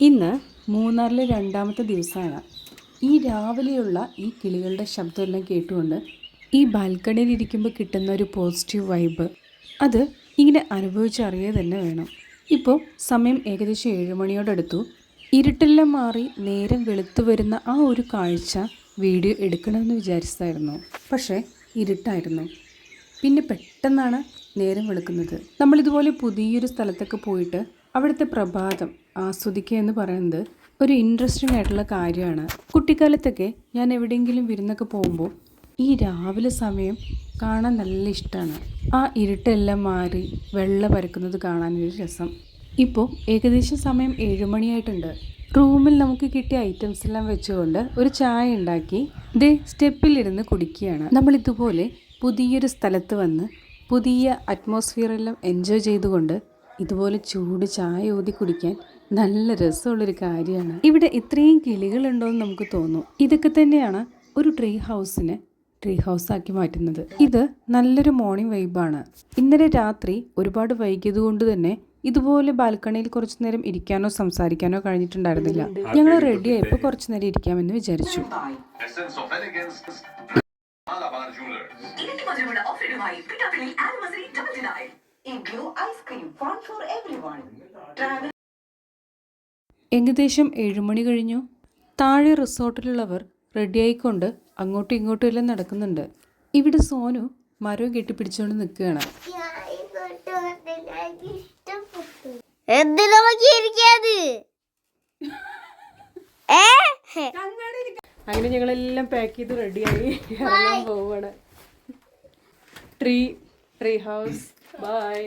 ഇന്ന് മൂന്നാറിലെ രണ്ടാമത്തെ ദിവസമാണ്. ഈ രാവിലെയുള്ള ഈ കിളികളുടെ ശബ്ദമെല്ലാം കേട്ടുകൊണ്ട് ഈ ബാൽക്കണിയിൽ ഇരിക്കുമ്പോൾ കിട്ടുന്ന ഒരു പോസിറ്റീവ് വൈബ് അത് ഇങ്ങനെ അനുഭവിച്ചറിയുക തന്നെ വേണം. ഇപ്പോൾ സമയം ഏകദേശം ഏഴ് മണിയോടടുത്തു. ഇരുട്ടെല്ലാം മാറി നേരം വെളുത്തു വരുന്ന ആ ഒരു കാഴ്ച വീഡിയോ എടുക്കണമെന്ന് വിചാരിച്ചതായിരുന്നു. പക്ഷേ ഇരുട്ടായിരുന്നു. പിന്നെ പെട്ടെന്നാണ് നേരം വെളുക്കുന്നത്. നമ്മളിതുപോലെ പുതിയൊരു സ്ഥലത്തൊക്കെ പോയിട്ട് അവിടുത്തെ പ്രഭാതം ആസ്വദിക്കുക എന്ന് പറയുന്നത് ഒരു ഇൻട്രസ്റ്റിംഗ് ആയിട്ടുള്ള കാര്യമാണ്. കുട്ടിക്കാലത്തൊക്കെ ഞാൻ എവിടെയെങ്കിലും വിരുന്നൊക്കെ പോകുമ്പോൾ ഈ രാവിലെ സമയം കാണാൻ നല്ല ഇഷ്ടമാണ് ആ ഇരുട്ടെല്ലാം മാറി വെള്ള പരക്കുന്നത് കാണാനൊരു രസം. ഇപ്പോൾ ഏകദേശം സമയം ഏഴ് മണിയായിട്ടുണ്ട്. റൂമിൽ നമുക്ക് കിട്ടിയ ഐറ്റംസ് എല്ലാം വെച്ചുകൊണ്ട് ഒരു ചായ ഉണ്ടാക്കി ദേ സ്റ്റെപ്പിലിരുന്ന് കുടിക്കുകയാണ്. നമ്മൾ ഇതുപോലെ പുതിയൊരു സ്ഥലത്ത് വന്ന് പുതിയ അറ്റ്മോസ്ഫിയർ എല്ലാം എൻജോയ് ചെയ്തുകൊണ്ട് ഇതുപോലെ ചൂട് ചായ ഊതി കുടിക്കാൻ നല്ല രസമുള്ളൊരു കാര്യമാണ്. ഇവിടെ ഇത്രയും കിളികളുണ്ടോയെന്ന് നമുക്ക് തോന്നും. ഇതൊക്കെ തന്നെയാണ് ഒരു ട്രീ ഹൗസിനെ ട്രീ ഹൗസ് ആക്കി മാറ്റുന്നത്. ഇത് നല്ലൊരു മോർണിംഗ് വൈബാണ്. ഇന്നലെ രാത്രി ഒരുപാട് വൈകിയത് കൊണ്ട് തന്നെ ഇതുപോലെ ബാൽക്കണിയിൽ കുറച്ചു നേരം ഇരിക്കാനോ സംസാരിക്കാനോ കഴിഞ്ഞിട്ടുണ്ടായിരുന്നില്ല. ഞങ്ങൾ റെഡി ആയപ്പോൾ കുറച്ചു നേരം ഇരിക്കാമെന്ന് വിചാരിച്ചു. ഏകദേശം ഏഴുമണി കഴിഞ്ഞു. താഴെ റിസോർട്ടിലുള്ളവർ റെഡിയായിക്കൊണ്ട് അങ്ങോട്ടും ഇങ്ങോട്ടും എല്ലാം നടക്കുന്നുണ്ട്. ഇവിടെ സോനു മരവും കെട്ടിപ്പിടിച്ചുകൊണ്ട് നിൽക്കുകയാണ്. അങ്ങനെ ഞങ്ങളെല്ലാം പാക്ക് ചെയ്ത് റെഡിയായി ഇറങ്ങാൻ പോവാണ്. ട്രീ ട്രീ ഹൗസ് ബൈ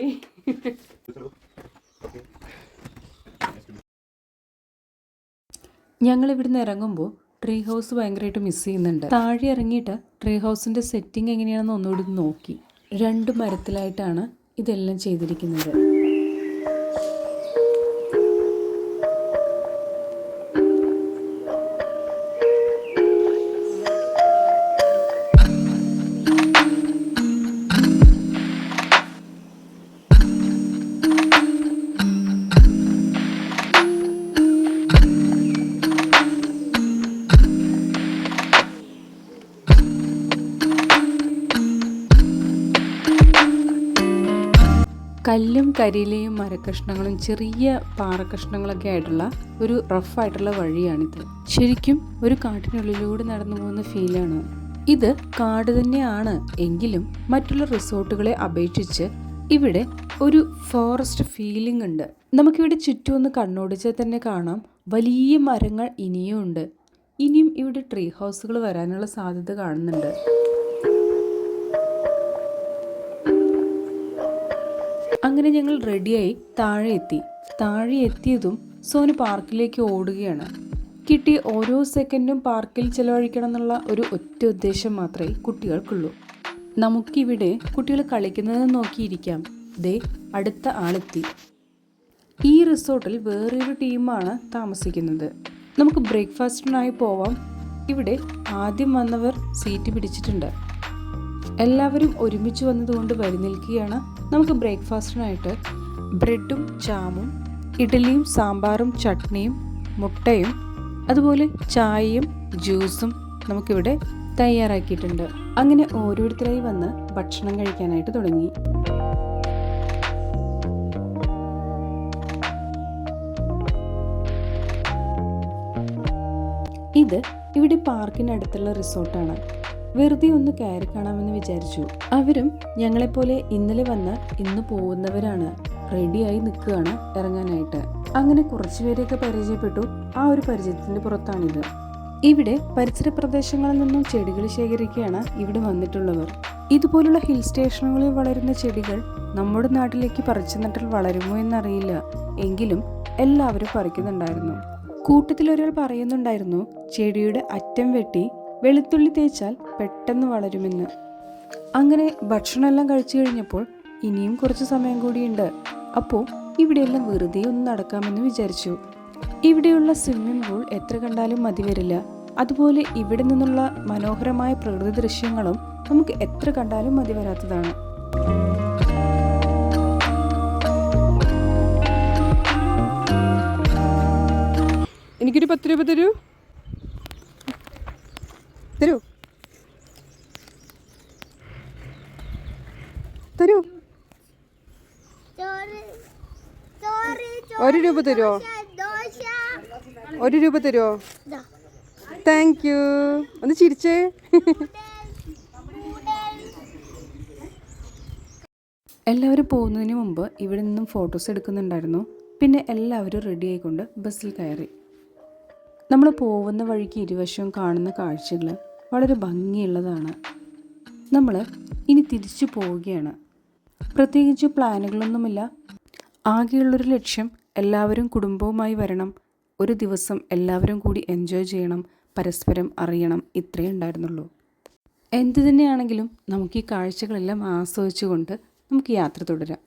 ഞങ്ങൾ ഇവിടുന്ന് ഇറങ്ങുമ്പോൾ ട്രീ ഹൗസ് ഭയങ്കരമായിട്ട് മിസ് ചെയ്യുന്നുണ്ട്. താഴെ ഇറങ്ങിയിട്ട് ട്രീ ഹൗസിന്റെ സെറ്റിംഗ് എങ്ങനെയാണെന്ന് ഒന്നുകൂടി നോക്കി. രണ്ട് മരത്തിലായിട്ടാണ് ഇതെല്ലാം ചെയ്തിരിക്കുന്നത്. കല്ലും കരിയിലയും മരക്കഷ്ണങ്ങളും ചെറിയ പാറക്കഷ്ണങ്ങളൊക്കെ ആയിട്ടുള്ള ഒരു റഫായിട്ടുള്ള വഴിയാണിത്. ശരിക്കും ഒരു കാട്ടിനുള്ളിലൂടെ നടന്നു പോകുന്ന ഫീലാണ് ഇത് കാട് തന്നെയാണ് എങ്കിലും മറ്റുള്ള റിസോർട്ടുകളെ അപേക്ഷിച്ച് ഇവിടെ ഒരു ഫോറസ്റ്റ് ഫീലിംഗ് ഉണ്ട്. നമുക്കിവിടെ ചുറ്റും ഒന്ന് കണ്ണോടിച്ചാൽ തന്നെ കാണാം വലിയ മരങ്ങൾ ഇനിയും ഉണ്ട്. ഇനിയും ഇവിടെ ട്രീ ഹൗസുകൾ വരാനുള്ള സാധ്യത കാണുന്നുണ്ട്. അങ്ങനെ ഞങ്ങൾ റെഡിയായി താഴെ എത്തി താഴെ എത്തിയതും സോനു പാർക്കിലേക്ക് ഓടുകയാണ്. കിട്ടി ഓരോ സെക്കൻഡും പാർക്കിൽ ചെലവഴിക്കണം എന്നുള്ള ഒരു ഒറ്റ ഉദ്ദേശം മാത്രമേ കുട്ടികൾക്കുള്ളൂ. നമുക്കിവിടെ കുട്ടികൾ കളിക്കുന്നത് നോക്കിയിരിക്കാം. ദേ അടുത്ത ആളെത്തി. ഈ റിസോർട്ടിൽ വേറൊരു ടീമാണ് താമസിക്കുന്നത്. നമുക്ക് ബ്രേക്ക്ഫാസ്റ്റിനായി പോവാം. ഇവിടെ ആദ്യം വന്നവർ സീറ്റ് പിടിച്ചിട്ടുണ്ട്. എല്ലാവരും ഒരുമിച്ച് വന്നതുകൊണ്ട് വരി നിൽക്കുകയാണ് നമുക്ക് ബ്രേക്ക്ഫാസ്റ്റിനായിട്ട് ബ്രെഡും ചാമും ഇഡലിയും സാമ്പാറും ചട്നിയും മുട്ടയും അതുപോലെ ചായയും ജ്യൂസും നമുക്കിവിടെ തയ്യാറാക്കിയിട്ടുണ്ട്. അങ്ങനെ ഓരോരുത്തരായി വന്ന് ഭക്ഷണം കഴിക്കാനായിട്ട് തുടങ്ങി. ഇത് ഇവിടെ പാർക്കിനടുത്തുള്ള റിസോർട്ടാണ്. വെറുതെ ഒന്ന് കയറി കാണാമെന്ന് വിചാരിച്ചു. അവരും ഞങ്ങളെപ്പോലെ ഇന്നലെ വന്ന് ഇന്ന് പോകുന്നവരാണ്. റെഡിയായി നിൽക്കുകയാണ് ഇറങ്ങാനായിട്ട്. അങ്ങനെ കുറച്ചുപേരെയൊക്കെ പരിചയപ്പെട്ടു. ആ ഒരു പരിചയത്തിന്റെ പുറത്താണിത്. ഇവിടെ പരിസര പ്രദേശങ്ങളിൽ നിന്നും ചെടികൾ ശേഖരിക്കുകയാണ് ഇവിടെ വന്നിട്ടുള്ളവർ. ഇതുപോലുള്ള ഹിൽ സ്റ്റേഷനുകളിൽ വളരുന്ന ചെടികൾ നമ്മുടെ നാട്ടിലേക്ക് പറിച്ചു നട്ടാൽ വളരുമോ എന്നറിയില്ല. എങ്കിലും എല്ലാവരും പറിക്കുന്നുണ്ടായിരുന്നു. കൂട്ടത്തിലൊരാൾ പറയുന്നുണ്ടായിരുന്നു ചെടിയുടെ അറ്റം വെട്ടി വെളുത്തുള്ളി തേച്ചാൽ പെട്ടെന്ന് വളരുമെന്ന്. അങ്ങനെ ഭക്ഷണമെല്ലാം കഴിച്ചു കഴിഞ്ഞപ്പോൾ ഇനിയും കുറച്ച് സമയം കൂടിയുണ്ട്. അപ്പോൾ ഇവിടെയെല്ലാം വെറുതെ ഒന്ന് നടക്കാമെന്ന് വിചാരിച്ചു. ഇവിടെയുള്ള സ്വിമ്മിംഗ് പൂൾ എത്ര കണ്ടാലും മതി വരില്ല. അതുപോലെ ഇവിടെ നിന്നുള്ള മനോഹരമായ പ്രകൃതി ദൃശ്യങ്ങളും നമുക്ക് എത്ര കണ്ടാലും മതി വരാത്തതാണ്. എനിക്കൊരു പത്ത് രൂപ തരൂ. തരൂ. തരൂ. ഒരു രൂപ തരുമോ ഒരു രൂപ തരുമോ താങ്ക് യു ഒന്ന് ചിരിച്ചേ. എല്ലാവരും പോകുന്നതിന് മുമ്പ് ഇവിടെ നിന്നും ഫോട്ടോസ് എടുക്കുന്നുണ്ടായിരുന്നു. പിന്നെ എല്ലാവരും റെഡി ആയിക്കൊണ്ട് ബസ്സിൽ കയറി. നമ്മൾ പോകുന്ന വഴിക്ക് ഇരുവശവും കാണുന്ന കാഴ്ചകൾ വളരെ ഭംഗിയുള്ളതാണ്. നമ്മൾ ഇനി തിരിച്ചു പോവുകയാണ്. പ്രത്യേകിച്ച് പ്ലാനുകളൊന്നുമില്ല. ആകെയുള്ളൊരു ലക്ഷ്യം എല്ലാവരും കുടുംബവുമായി വരണം. ഒരു ദിവസം എല്ലാവരും കൂടി എൻജോയ് ചെയ്യണം. പരസ്പരം അറിയണം. ഇത്രയേ ഉണ്ടായിരുന്നുള്ളൂ. എന്തു തന്നെയാണെങ്കിലും നമുക്ക് ഈ കാഴ്ചകളെല്ലാം ആസ്വദിച്ചുകൊണ്ട് നമുക്ക് യാത്ര തുടരാം.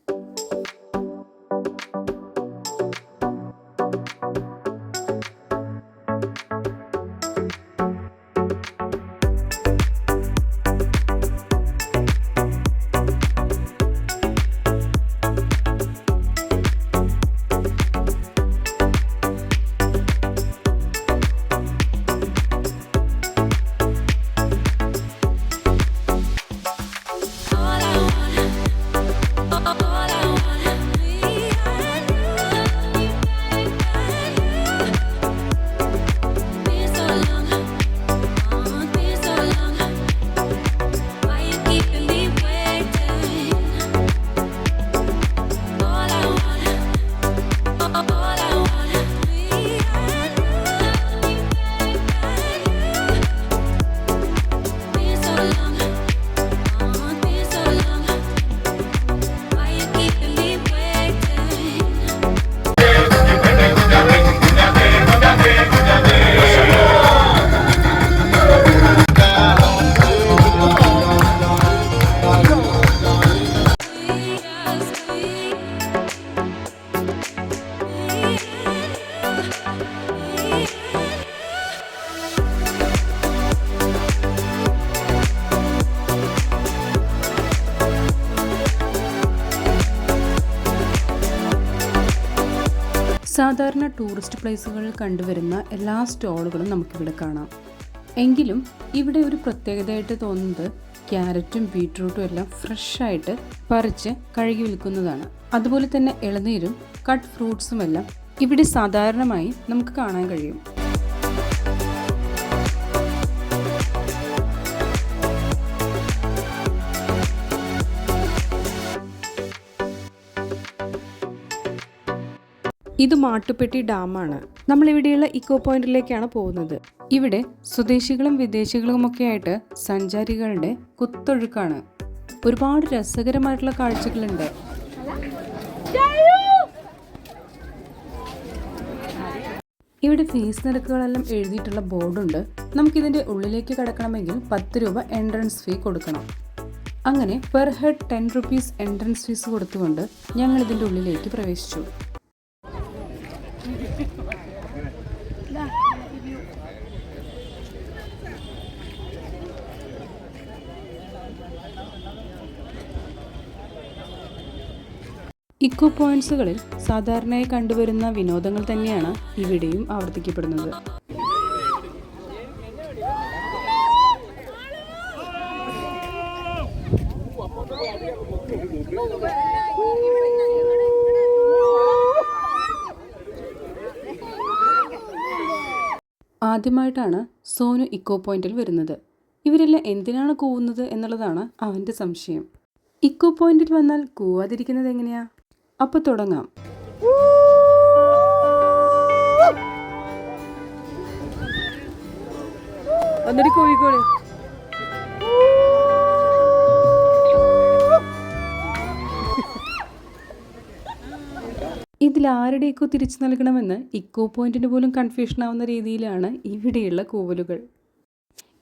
സാധാരണ ടൂറിസ്റ്റ് പ്ലേസുകളിൽ കണ്ടുവരുന്ന എല്ലാ സ്റ്റോളുകളും നമുക്കിവിടെ കാണാം. എങ്കിലും ഇവിടെ ഒരു പ്രത്യേകതയായിട്ട് തോന്നുന്നത് ക്യാരറ്റും ബീട്രൂട്ടും എല്ലാം ഫ്രഷായിട്ട് പറിച്ച് കഴുകി വിൽക്കുന്നതാണ്. അതുപോലെ തന്നെ ഇളനീരും കട്ട് ഫ്രൂട്ട്സും എല്ലാം ഇവിടെ സാധാരണമായി നമുക്ക് കാണാൻ കഴിയും. ഇത് മാട്ടുപ്പെട്ടി ഡാമാണ്. നമ്മൾ ഇവിടെയുള്ള ഇക്കോ പോയിന്റിലേക്കാണ് പോകുന്നത്. ഇവിടെ സ്വദേശികളും വിദേശികളുമൊക്കെ ആയിട്ട് സഞ്ചാരികളുടെ കുത്തൊഴുക്കാണ്. ഒരുപാട് രസകരമായിട്ടുള്ള കാഴ്ചകളുണ്ട്. ഇവിടെ ഫീസ് നിരക്കുകളെല്ലാം എഴുതിയിട്ടുള്ള ബോർഡുണ്ട്. നമുക്കിതിന്റെ ഉള്ളിലേക്ക് കടക്കണമെങ്കിൽ പത്ത് രൂപ എൻട്രൻസ് ഫീ കൊടുക്കണം. അങ്ങനെ per head ten rupees entrance fees കൊടുത്തുകൊണ്ട് ഞങ്ങൾ ഇതിന്റെ ഉള്ളിലേക്ക് പ്രവേശിച്ചു. ഇക്കോ പോയിന്റ്സുകളിൽ സാധാരണയായി കണ്ടുവരുന്ന വിനോദങ്ങൾ തന്നെയാണ് ഇവിടെയും ആവർത്തിക്കപ്പെടുന്നത്. ആദ്യമായിട്ടാണ് സോനു ഇക്കോ പോയിന്റിൽ വരുന്നത്. ഇവരെല്ലാം എന്തിനാണ് കൂവുന്നത് എന്നുള്ളതാണ് അവന്റെ സംശയം. ഇക്കോ പോയിന്റിൽ വന്നാൽ കൂവാതിരിക്കുന്നത് എങ്ങനെയാ? അപ്പൊ തുടങ്ങാം. എന്നിട്ട് കോഴിക്കോട്. ഇതിൽ ആരുടെ ഇക്കോ തിരിച്ചു നൽകണമെന്ന് ഇക്കോ പോയിന്റിന് പോലും കൺഫ്യൂഷൻ ആവുന്ന രീതിയിലാണ് ഇവിടെയുള്ള കൂവലുകൾ.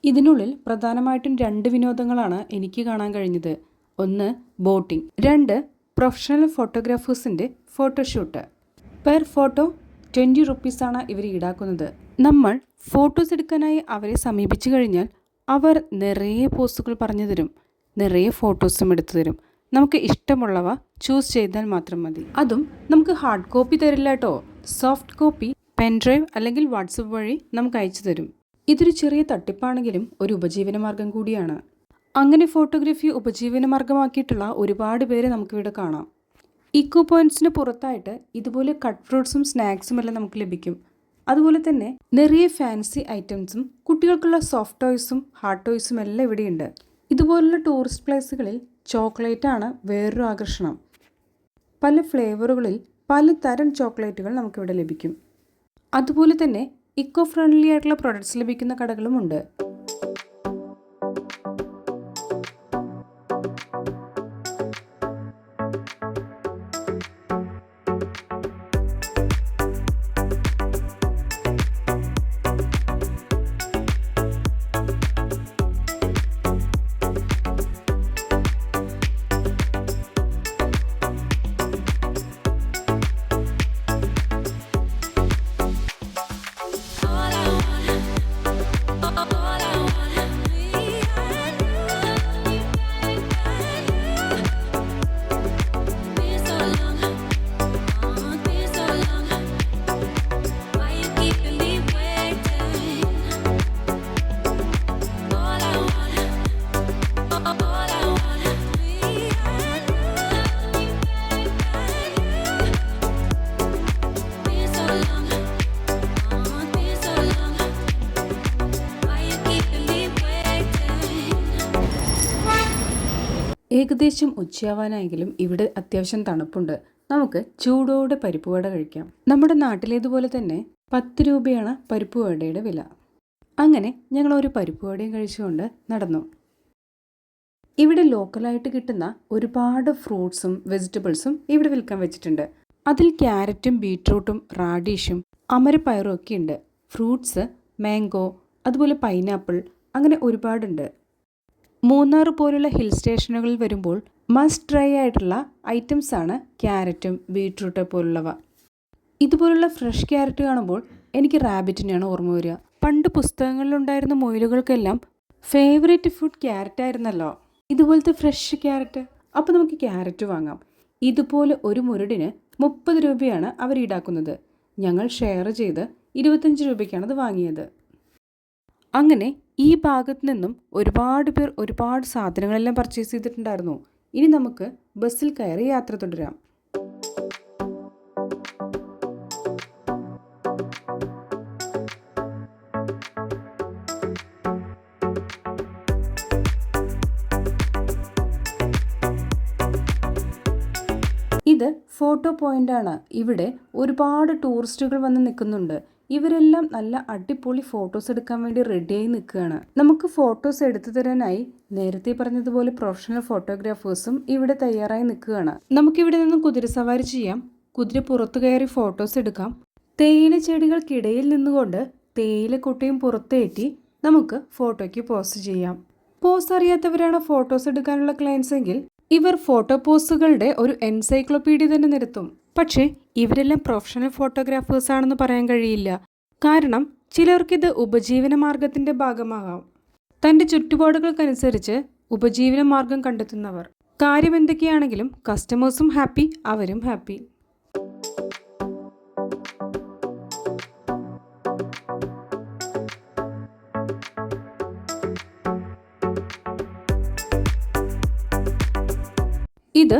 ഇതിനുള്ളിൽ പ്രധാനമായിട്ടും രണ്ട് വിനോദങ്ങളാണ് എനിക്ക് കാണാൻ കഴിഞ്ഞത്. ഒന്ന് ബോട്ടിംഗ്. രണ്ട് പ്രൊഫഷണൽ ഫോട്ടോഗ്രാഫേഴ്സിന്റെ ഫോട്ടോഷൂട്ട്. പെർ ഫോട്ടോ ട്വന്റി റുപ്പീസാണ് ഇവർ ഈടാക്കുന്നത്. നമ്മൾ ഫോട്ടോസ് എടുക്കാനായി അവരെ സമീപിച്ചു കഴിഞ്ഞാൽ അവർ നിറയെ പോസ്റ്റുകൾ പറഞ്ഞു തരും നിറയെ ഫോട്ടോസും എടുത്തു തരും. നമുക്ക് ഇഷ്ടമുള്ളവ ചൂസ് ചെയ്താൽ മാത്രം മതി. അതും നമുക്ക് ഹാർഡ് കോപ്പി തരില്ല കേട്ടോ. സോഫ്റ്റ് കോപ്പി പെൻഡ്രൈവ് അല്ലെങ്കിൽ വാട്സപ്പ് വഴി നമുക്ക് അയച്ചു തരും. ഇതൊരു ചെറിയ തട്ടിപ്പാണെങ്കിലും ഒരു ഉപജീവന മാർഗം കൂടിയാണ്. അങ്ങനെ ഫോട്ടോഗ്രാഫി ഉപജീവന മാർഗമാക്കിയിട്ടുള്ള ഒരുപാട് പേരെ നമുക്കിവിടെ കാണാം. ഇക്കോ പോയിന്റ്സിന് പുറത്തായിട്ട് ഇതുപോലെ കട്ട് ഫ്രൂട്ട്സും സ്നാക്സും എല്ലാം നമുക്ക് ലഭിക്കും. അതുപോലെ തന്നെ നിറയെ ഫാൻസി ഐറ്റംസും കുട്ടികൾക്കുള്ള സോഫ്റ്റ് ടോയ്സും ഹാർഡ് ടോയ്സും എല്ലാം ഇവിടെയുണ്ട്. ഇതുപോലുള്ള ടൂറിസ്റ്റ് പ്ലേസുകളിൽ ചോക്ലേറ്റ് ആണ് വേറൊരു ആകർഷണം. പല ഫ്ലേവറുകളിൽ പലതരം ചോക്ലേറ്റുകൾ നമുക്കിവിടെ ലഭിക്കും. അതുപോലെ തന്നെ ഇക്കോ ഫ്രണ്ട്ലി ആയിട്ടുള്ള പ്രൊഡക്ട്സ് ലഭിക്കുന്ന കടകളുമുണ്ട്. ഏകദേശം ഉച്ചയാവാനായെങ്കിലും ഇവിടെ അത്യാവശ്യം തണുപ്പുണ്ട്. നമുക്ക് ചൂടോടെ പരിപ്പ് വട കഴിക്കാം. നമ്മുടെ നാട്ടിലേതുപോലെ തന്നെ പത്ത് രൂപയാണ് പരിപ്പ് വടയുടെ വില. അങ്ങനെ ഞങ്ങൾ ഒരു പരിപ്പ് വടയും കഴിച്ചുകൊണ്ട് നടന്നു. ഇവിടെ ലോക്കലായിട്ട് കിട്ടുന്ന ഒരുപാട് ഫ്രൂട്ട്സും വെജിറ്റബിൾസും ഇവിടെ വിൽക്കാൻ വെച്ചിട്ടുണ്ട്. അതിൽ ക്യാരറ്റും ബീട്രൂട്ടും റാഡിഷും അമരപ്പയറും ഒക്കെ ഉണ്ട്. ഫ്രൂട്ട്സ് മാംഗോ അതുപോലെ പൈനാപ്പിൾ അങ്ങനെ ഒരുപാടുണ്ട്. മൂന്നാർ പോലുള്ള ഹിൽ സ്റ്റേഷനുകളിൽ വരുമ്പോൾ മസ്റ്റ് ട്രൈ ആയിട്ടുള്ള ഐറ്റംസ് ആണ് ക്യാരറ്റും ബീട്രൂട്ട് പോലുള്ളവ. ഇതുപോലുള്ള ഫ്രഷ് ക്യാരറ്റ് കാണുമ്പോൾ എനിക്ക് റാബിറ്റിനെയാണ് ഓർമ്മ വരിക. പണ്ട് പുസ്തകങ്ങളിലുണ്ടായിരുന്ന മൊയിലുകൾക്കെല്ലാം ഫേവറേറ്റ് ഫുഡ് ക്യാരറ്റ് ആയിരുന്നല്ലോ. ഇതുപോലത്തെ ഫ്രഷ് ക്യാരറ്റ്. അപ്പോൾ നമുക്ക് ക്യാരറ്റ് വാങ്ങാം. ഇതുപോലെ ഒരു മുരടിന് മുപ്പത് രൂപയാണ് അവർ ഈടാക്കുന്നത്. ഞങ്ങൾ ഷെയർ ചെയ്ത് ഇരുപത്തഞ്ച് രൂപയ്ക്കാണ് അത് വാങ്ങിയത്. അങ്ങനെ ഈ ഭാഗത്ത് നിന്നും ഒരുപാട് പേർ ഒരുപാട് സാധനങ്ങളെല്ലാം പർച്ചേസ് ചെയ്തിട്ടുണ്ടായിരുന്നു. ഇനി നമുക്ക് ബസ്സിൽ കയറി യാത്ര തുടരാം. ഇത് ഫോട്ടോ പോയിന്റാണ് ഇവിടെ ഒരുപാട് ടൂറിസ്റ്റുകൾ വന്ന് നിൽക്കുന്നുണ്ട്. ഇവരെല്ലാം നല്ല അടിപൊളി ഫോട്ടോസ് എടുക്കാൻ വേണ്ടി റെഡിയായി നിൽക്കുകയാണ്. നമുക്ക് ഫോട്ടോസ് എടുത്തു തരാനായി നേരത്തെ പറഞ്ഞതുപോലെ പ്രൊഫഷണൽ ഫോട്ടോഗ്രാഫേഴ്സും ഇവിടെ തയ്യാറായി നിൽക്കുകയാണ്. നമുക്കിവിടെ കുതിര സവാരി ചെയ്യാം. കുതിര പുറത്തു കയറി ഫോട്ടോസ് എടുക്കാം. തേയില ചെടികൾക്കിടയിൽ നിന്നുകൊണ്ട് തേയില കൊട്ടയും പുറത്തേറ്റി നമുക്ക് ഫോട്ടോയ്ക്ക് പോസ്റ്റ് ചെയ്യാം. പോസ് അറിയാത്തവരാണ് ഫോട്ടോസ് എടുക്കാനുള്ള ക്ലയൻസ് എങ്കിൽ ഇവർ ഫോട്ടോ പോസുകളുടെ ഒരു എൻസൈക്ലോപീഡിയ തന്നെ നിരത്തും. പക്ഷേ ഇവരെല്ലാം പ്രൊഫഷണൽ ഫോട്ടോഗ്രാഫേഴ്സ് ആണെന്ന് പറയാൻ കഴിയില്ല. കാരണം ചിലർക്കിത് ഉപജീവന മാർഗത്തിന്റെ ഭാഗമാകാം. തന്റെ ചുറ്റുപാടുകൾക്കനുസരിച്ച് ഉപജീവന മാർഗം കണ്ടെത്തുന്നവർ. കാര്യം എന്തൊക്കെയാണെങ്കിലും കസ്റ്റമേഴ്സും ഹാപ്പി അവരും ഹാപ്പി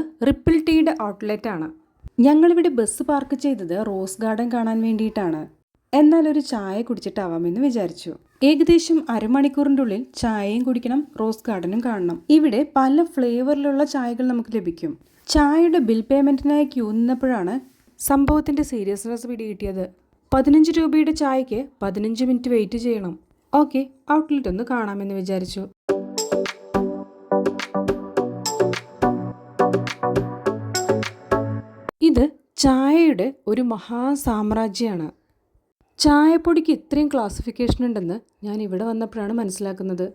റിപ്പിൾ ടീയുടെ ഔട്ട്ലെറ്റ് ആണ്. ഞങ്ങളിവിടെ ബസ് പാർക്ക് ചെയ്തത് റോസ് ഗാർഡൻ കാണാൻ വേണ്ടിയിട്ടാണ്. എന്നാൽ ഒരു ചായ കുടിച്ചിട്ടാവാമെന്ന് വിചാരിച്ചു. ഏകദേശം അരമണിക്കൂറിന്റെ ഉള്ളിൽ ചായയും കുടിക്കണം റോസ് ഗാർഡനും കാണണം. ഇവിടെ പല ഫ്ലേവറിലുള്ള ചായകൾ നമുക്ക് ലഭിക്കും. ചായയുടെ ബിൽ പേയ്മെന്റിനായി ക്യൂ നിന്നപ്പോഴാണ് സംഭവത്തിന്റെ സീരിയസ്നെസ് പിടികിട്ടിയത് പതിനഞ്ച് രൂപയുടെ ചായയ്ക്ക് പതിനഞ്ച് മിനിറ്റ് വെയിറ്റ് ചെയ്യണം. ഓക്കെ ഔട്ട്ലെറ്റ് ഒന്ന് കാണാമെന്ന് വിചാരിച്ചു. ചായയുടെ ഒരു മഹാസാമ്രാജ്യമാണ് ചായപ്പൊടിക്ക് ഇത്രയും ക്ലാസിഫിക്കേഷൻ ഉണ്ടെന്ന് ഞാൻ ഇവിടെ വന്നപ്പോഴാണ് മനസ്സിലാക്കുന്നത്.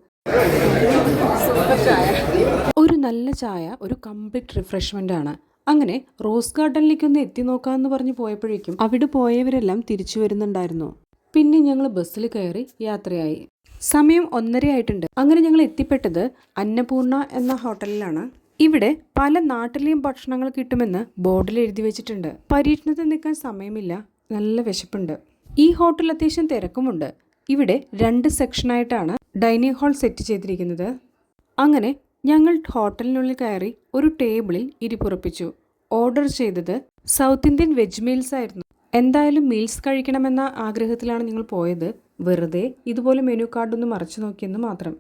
ഒരു നല്ല ചായ ഒരു കംപ്ലീറ്റ് റിഫ്രഷ്മെന്റ് ആണ്. അങ്ങനെ റോസ് ഗാർഡനിലേക്ക് ഒന്ന് എത്തി നോക്കാമെന്ന് പറഞ്ഞ് പോയപ്പോഴേക്കും അവിടെ പോയവരെല്ലാം തിരിച്ചു വരുന്നുണ്ടായിരുന്നു. പിന്നെ ഞങ്ങൾ ബസ്സിൽ കയറി യാത്രയായി. സമയം ഒന്നര ആയിട്ടുണ്ട് അങ്ങനെ ഞങ്ങൾ എത്തിപ്പെട്ടത് അന്നപൂർണ എന്ന ഹോട്ടലിലാണ് ഇവിടെ പല നാട്ടിലെയും ഭക്ഷണങ്ങൾ കിട്ടുമെന്ന് ബോർഡിൽ എഴുതി വെച്ചിട്ടുണ്ട്. പരീക്ഷണത്തിൽ നിൽക്കാൻ സമയമില്ല. നല്ല വിശപ്പുണ്ട്. ഈ ഹോട്ടൽ അത്യാവശ്യം തിരക്കുമുണ്ട്. ഇവിടെ രണ്ട് സെക്ഷനായിട്ടാണ് ഡൈനിങ് ഹാൾ സെറ്റ് ചെയ്തിരിക്കുന്നത്. അങ്ങനെ ഞങ്ങൾ ഹോട്ടലിനുള്ളിൽ കയറി ഒരു ടേബിളിൽ ഇരിപ്പുറപ്പിച്ചു ഓർഡർ ചെയ്തത് സൗത്ത് ഇന്ത്യൻ വെജ് മീൽസ് ആയിരുന്നു. എന്തായാലും മീൽസ് കഴിക്കണമെന്ന ആഗ്രഹത്തിലാണ് നിങ്ങൾ പോയത്. വെറുതെ ഇതുപോലെ മെനു കാർഡൊന്ന് മറച്ചു നോക്കിയെന്ന് മാത്രം.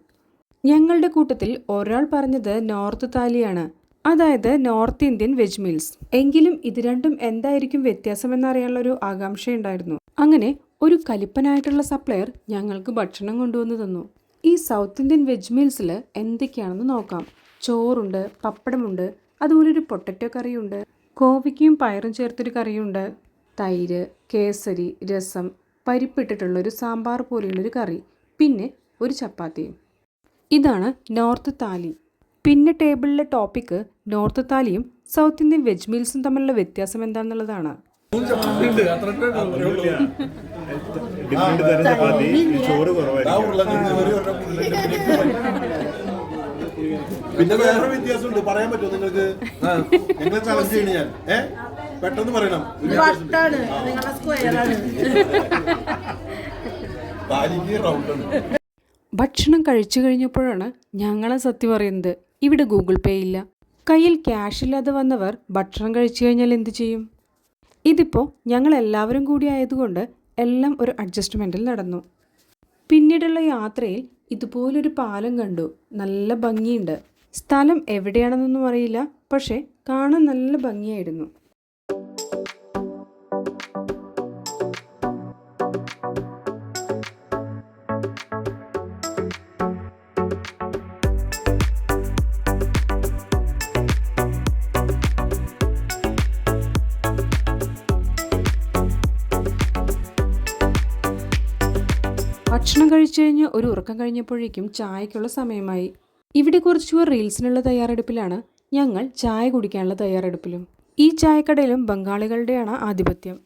ഞങ്ങളുടെ കൂട്ടത്തിൽ ഒരാൾ പറഞ്ഞത് നോർത്ത് താലിയാണ്. അതായത് നോർത്ത് ഇന്ത്യൻ വെജ് മീൽസ്. എങ്കിലും ഇത് രണ്ടും എന്തായിരിക്കും വ്യത്യാസമെന്നറിയാനുള്ള ഒരു ആകാംക്ഷയുണ്ടായിരുന്നു. അങ്ങനെ ഒരു കലിപ്പനായിട്ടുള്ള സപ്ലയർ ഞങ്ങൾക്ക് ഭക്ഷണം കൊണ്ടുവന്ന് തന്നു. ഈ സൗത്ത് ഇന്ത്യൻ വെജ് മീൽസിൽ എന്തൊക്കെയാണെന്ന് നോക്കാം. ചോറുണ്ട് പപ്പടമുണ്ട് അതുപോലെ ഒരു പൊട്ടറ്റോ കറിയുണ്ട് കോവയ്ക്കും പയറും ചേർത്തൊരു കറിയുണ്ട് തൈര് കേസരി രസം പരിപ്പിട്ടിട്ടുള്ളൊരു സാമ്പാർ പോലെയുള്ളൊരു കറി പിന്നെ ഒരു ചപ്പാത്തിയും. ഇതാണ് നോർത്ത് താലി. പിന്നെ ടേബിളിലെ ടോപ്പിക്ക് നോർത്ത് താലിയും സൗത്ത് ഇന്ത്യൻ വെജ് മീൽസും തമ്മിലുള്ള വ്യത്യാസം എന്താണെന്നുള്ളതാണ് ചോറ് പിന്നെ വേറെ വ്യത്യാസമുണ്ട്. പറയാൻ പറ്റുമോ നിങ്ങൾക്ക്? നിങ്ങളെ ചലഞ്ച് ചെയ്യണ ഞാൻ. ഏ? പെട്ടെന്ന് പറയണം. താലിക്ക് റൗണ്ട് ഉണ്ട് ഭക്ഷണം കഴിച്ചു കഴിഞ്ഞപ്പോഴാണ് ഞങ്ങളെ സത്യം പറയുന്നത് ഇവിടെ ഗൂഗിൾ പേ ഇല്ല. കയ്യിൽ ക്യാഷ് ഇല്ലാതെ വന്നവർ ഭക്ഷണം കഴിച്ചു കഴിഞ്ഞാൽ എന്തു ചെയ്യും? ഇതിപ്പോൾ ഞങ്ങൾ എല്ലാവരും കൂടി ആയതുകൊണ്ട് എല്ലാം ഒരു അഡ്ജസ്റ്റ്മെന്റിൽ നടന്നു. പിന്നീടുള്ള യാത്രയിൽ ഇതുപോലൊരു പാലം കണ്ടു. നല്ല ഭംഗിയുണ്ട്. സ്ഥലം എവിടെയാണെന്നൊന്നും അറിയില്ല. പക്ഷേ കാണാൻ നല്ല ഭംഗിയായിരുന്നു. ഭക്ഷണം കഴിച്ചു കഴിഞ്ഞ് ഒരു ഉറക്കം കഴിഞ്ഞപ്പോഴേക്കും ചായക്കുള്ള സമയമായി. ഇവിടെ കുറച്ചു റീൽസിനുള്ള തയ്യാറെടുപ്പിലാണ് ഞങ്ങൾ ചായ കുടിക്കാനുള്ള തയ്യാറെടുപ്പിലും. ഈ ചായക്കടയിലും ബംഗാളികളുടെയാണ് ആധിപത്യം.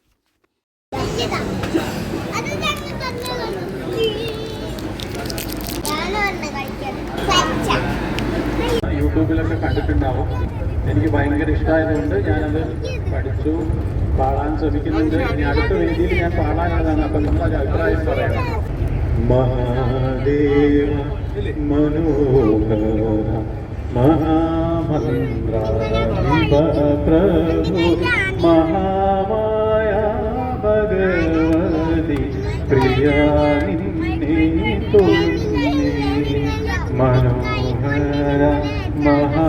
യൂട്യൂബിലൊക്കെ കണ്ടിട്ടുണ്ടാവും. എനിക്ക് ഭയങ്കര ഇഷ്ടമായതുകൊണ്ട് ഞാനത് പഠിച്ചു പാടാൻ ശ്രമിക്കുന്നുണ്ട്. ഇനി അടുത്ത വേദിയിൽ ഞാൻ പാടാനുള്ളതാണ് അപ്പം നിങ്ങളൊരു അഭിപ്രായം പറയണം. महादेव मनोहर महामंद्राधिप प्रभु महामाया भगवती प्रियानि तुमने मनोहर महा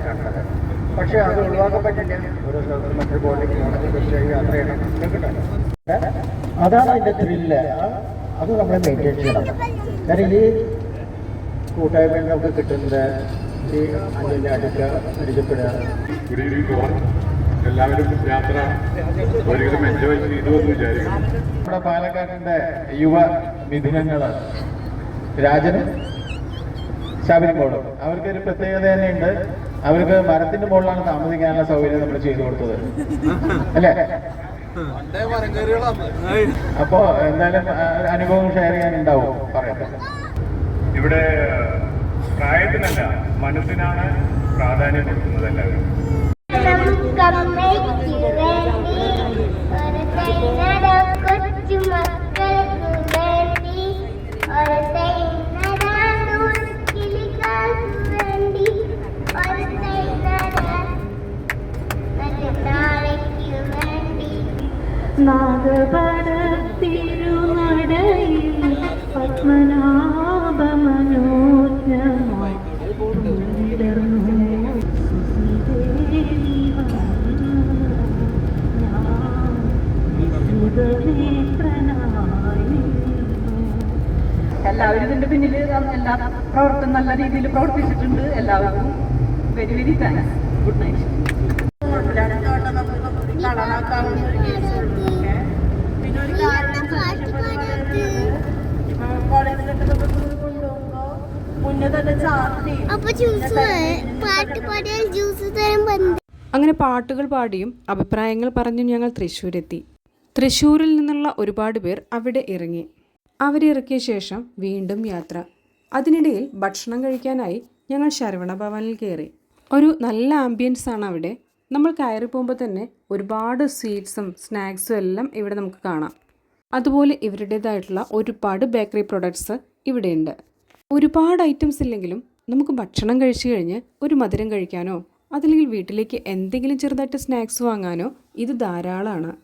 കണ്ടത് പക്ഷേ അത് ഒഴിവാക്കാൻ പറ്റില്ല ഓരോ അതാണ് അതിന്റെ ത്രില്ല് അത് നമ്മൾ മെയിന്റെയിൻ ചെയ്യണം കാരണം ഈ കൂട്ടായ്മയിൽ നമുക്ക് കിട്ടുന്നത് ഈ അതിന്റെ അടുക്ക പരിചയപ്പെടുക എല്ലാവരും യാത്ര ഒരിക്കലും എൻജോയ് ചെയ്തു എന്ന് വിചാരിക്കുന്നു. നമ്മുടെ പാലക്കാടിന്റെ യുവ മിഥുനങ്ങൾ രാജനും ശബരിമോളും അവർക്കൊരു പ്രത്യേകത തന്നെയുണ്ട്. അവർക്ക് മരത്തിന്റെ മുകളിലാണ് താമസിക്കാനുള്ള സൗകര്യം നമ്മൾ ചെയ്തു കൊടുത്തത്. അല്ലേ? അപ്പോ എന്തായാലും ഒരു അനുഭവം ഷെയർ ചെയ്യാൻ ഉണ്ടാവും പറയട്ടെ. ഇവിടെ പ്രായത്തിനല്ല മനസ്സിനാണ് പ്രാധാന്യം കൊടുക്കുന്നത് എല്ലാവരും നമുക്കമ്മയ്ക്ക് വേണ്ടി ഒരു തൈനട കൊച്ചു മക്കൾക്ക് വേണ്ടി ഒരു തൈനട കിളികൾക്ക് വേണ്ടി ഒരു തൈനട നല്ല നാളേക്ക് വേണ്ടി നാഗപടത്തിരുനടയിൽ പത്മനാഭമനോജ്ഞമായി ഉയർന്നു സുധീദേവി വന്നു. ഞാൻ സുധനേത്രനായി നിന്നു. എല്ലാവരും ഇതിന്റെ പിന്നിൽ എല്ലാ പ്രവർത്തനം നല്ല രീതിയിൽ പ്രവർത്തിച്ചിട്ടുണ്ട്. എല്ലാവർക്കും very very thanks good night പിന്നെ ഒരു കാര്യം അങ്ങനെ പാട്ടുകൾ പാടിയും അഭിപ്രായങ്ങൾ പറഞ്ഞും ഞങ്ങൾ തൃശ്ശൂരെത്തി. തൃശ്ശൂരിൽ നിന്നുള്ള ഒരുപാട് പേർ അവിടെ ഇറങ്ങി. അവരിറക്കിയ ശേഷം വീണ്ടും യാത്ര. അതിനിടയിൽ ഭക്ഷണം കഴിക്കാനായി ഞങ്ങൾ ശരവണ ഭവനിൽ കയറി. ഒരു നല്ല ആംബിയൻസ് ആണ് അവിടെ. നമ്മൾ കയറി പോകുമ്പോൾ തന്നെ ഒരുപാട് സ്വീറ്റ്സും സ്നാക്സും എല്ലാം ഇവിടെ നമുക്ക് കാണാം. അതുപോലെ ഇവരുടേതായിട്ടുള്ള ഒരുപാട് ബേക്കറി പ്രൊഡക്ട്സ് ഇവിടെയുണ്ട്. ഒരുപാട് ഐറ്റംസ് ഇല്ലെങ്കിലും നമുക്ക് ഭക്ഷണം കഴിച്ചു കഴിഞ്ഞ് ഒരു മധുരം കഴിക്കാനോ അതല്ലെങ്കിൽ വീട്ടിലേക്ക് എന്തെങ്കിലും ചെറുതായിട്ട് സ്നാക്സ് വാങ്ങാനോ ഇത് ധാരാളമാണ്.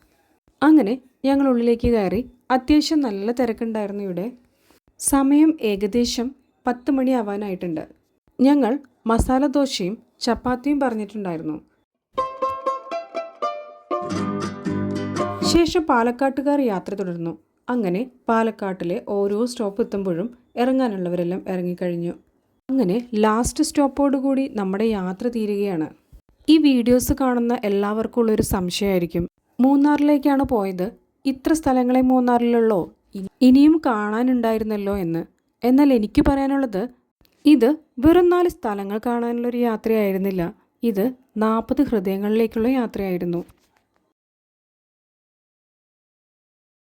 അങ്ങനെ ഞങ്ങൾ ഉള്ളിലേക്ക് കയറി അത്യാവശ്യം നല്ല തിരക്കുണ്ടായിരുന്നു ഇവിടെ. സമയം ഏകദേശം പത്ത് മണി ആവാനായിട്ടുണ്ട്. ഞങ്ങൾ മസാല ദോശയും ചപ്പാത്തിയും പറഞ്ഞിട്ടുണ്ടായിരുന്നു. ശേഷം പാലക്കാട്ടുകാർ യാത്ര തുടർന്നു. അങ്ങനെ പാലക്കാട്ടിലെ ഓരോ സ്റ്റോപ്പ് എത്തുമ്പോഴും ഇറങ്ങാനുള്ളവരെല്ലാം ഇറങ്ങിക്കഴിഞ്ഞു. അങ്ങനെ ലാസ്റ്റ് സ്റ്റോപ്പോടുകൂടി നമ്മുടെ യാത്ര തീരുകയാണ്. ഈ വീഡിയോസ് കാണുന്ന എല്ലാവർക്കും ഉള്ളൊരു സംശയമായിരിക്കും. മൂന്നാറിലേക്കാണ് പോയത്. ഇത്ര സ്ഥലങ്ങളെ മൂന്നാറിലുള്ളോ? ഇനിയും കാണാനുണ്ടായിരുന്നല്ലോ എന്ന്. എന്നാൽ എനിക്ക് പറയാനുള്ളത് ഇത് വെറും നാല് സ്ഥലങ്ങൾ കാണാനുള്ളൊരു യാത്രയായിരുന്നില്ല. ഇത് നാൽപ്പത് ഹൃദയങ്ങളിലേക്കുള്ള യാത്രയായിരുന്നു.